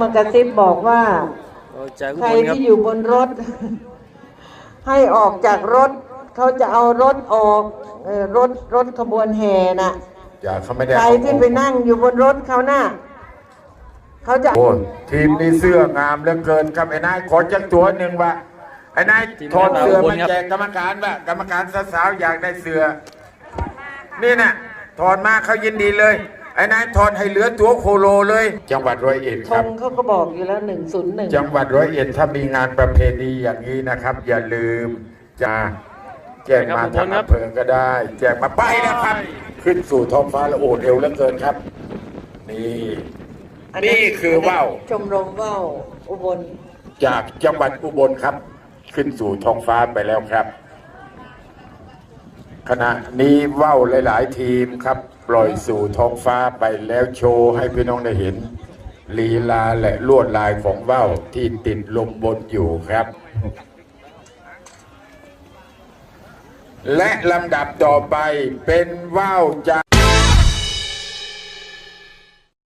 มากระซิบบอกว่าออกจากอุใครบลครับที่อยู่บนรถ ให้ออกจากรถ เขาจะเอารถออกเออรถรถขบวนแห่น่ะอย่าเขาไม่ได้ใครเอาที่ไปนั่งอยู่บนรถเขาน่ะเขาจะโอ้ยทีมนี้เสื้องามเหลือเกินครับไอ้นายขอจักตัวหนึ่งว่าไอ้นายทีมถอดเสื้อแม่มาดาวอุบลครับแจกกรรมการว่ากรรมการสาวๆอยากได้เสื้อนี่น่ะถอดมาเขายินดีเลย ไอ้นายถอดให้เหลือตัวโคโลเลย จังหวัดร้อยเอ็ดธครับ งเขาก็บอกอยู่แล้วหนึ่งศูนย์หนึ่ง จังหวัดร้อยเอ็ดถ้ามีงานประเพณีอย่างนี้นะครับ อย่าลืมจะแจ้งมาทางอำเภอก็ได้ แจ้งมาไปนะครับ ขึ้นสู่ท้องฟ้าแล้วโอดเร็วเหลือเกินครับ นี่ นี่คือว่าว ชมรมว่าวอุบล จากจังหวัดอุบลครับ ขึ้นสู่ท้องฟ้าไปแล้วครับ ขณะนี้ว่าวหลาย ๆ ทีมครับ ปล่อยสู่ท้องฟ้าไปแล้วโชว์ให้พี่น้องได้เห็น ลีลาและลวดลายของว่าวที่ติดลมบนอยู่ครับ และลำดับต่อไปเป็นว่าวจาก